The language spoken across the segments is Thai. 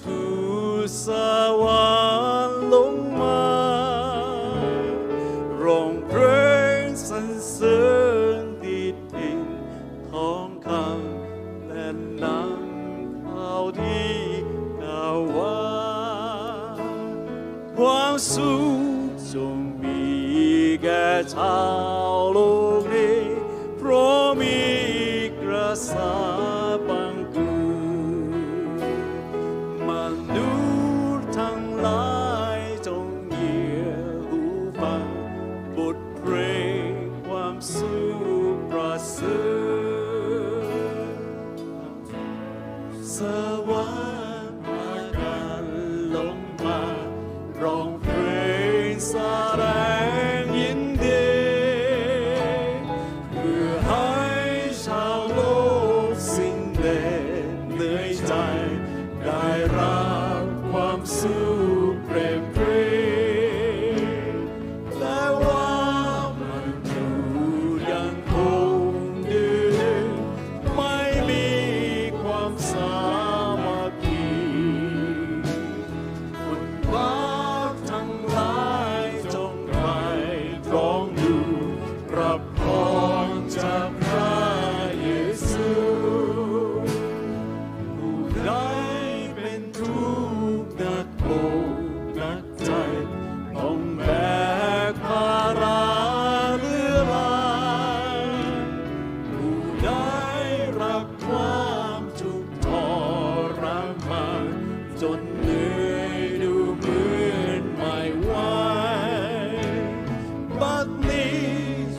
ทูสวารลงมารองเพลงสรรเสริญดิดินทองคำและน้ำข่าวดีกล่าวความสุขจงมีแก่ชาว บทเพลงความสุขประเสริฐสวรรค์มากันลงมาร้องเพลงแสดงยินดีเพื่อให้ชาวโลกสิ่งเด่นเหนื่อยใจ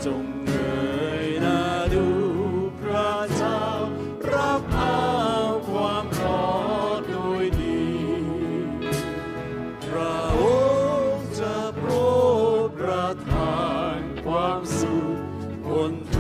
จงเงยหน้าดูพระเจ้า รับเอาความรอดโดยดี พระองค์จะโปรดประทานความสุขคนท